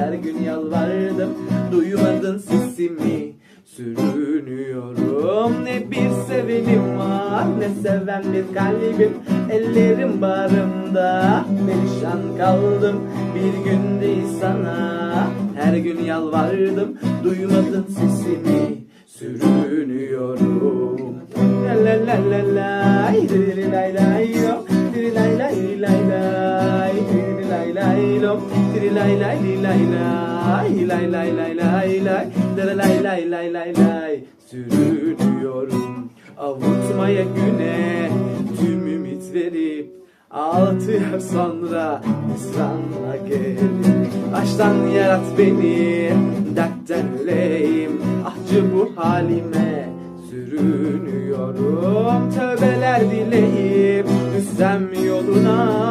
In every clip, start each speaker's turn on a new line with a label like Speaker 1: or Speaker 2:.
Speaker 1: Her gün yalvardım duymadın sesimi. Sürünüyorum ne bir sevenim var Ne seven bir kalbim. Ellerim bağrımda Perişan kaldım bir gün değil sana. Her gün yalvardım duymadın sesimi. Sürünüyorum. La la la la lay Diri lay lay lo Diri lay lay lay lay Sürünüyorum Avutmaya güne Tüm ümit verip Altı ay sonra Hüsranla gelir Baştan yarat beni Dertten öleyim Ahcı bu halime. Sürünüyorum Tövbeler dileyip Düşsem yoluna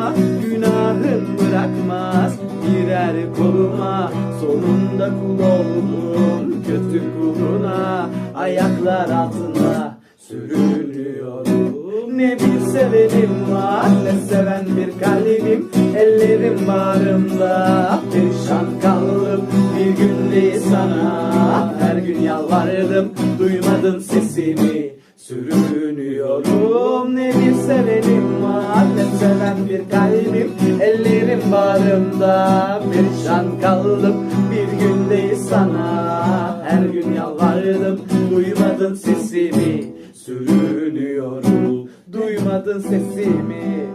Speaker 1: Girer koluma Sonunda kul oldum Kötü kuluna Ayaklar altında Sürünüyorum. Ne bir sevenim var Ne seven bir kalbim. Ellerim bağrımda Perişan kaldım. Bir gün değil sana Her gün yalvardım Duymadın sesimi Sürünüyorum. Ne bir sevenim var Ne seven bir kalbim bağrımda Perişan kaldım. Bir gün değil sana. Her gün yalvardım. Duymadın sesimi. Sürünüyorum. Duymadın sesimi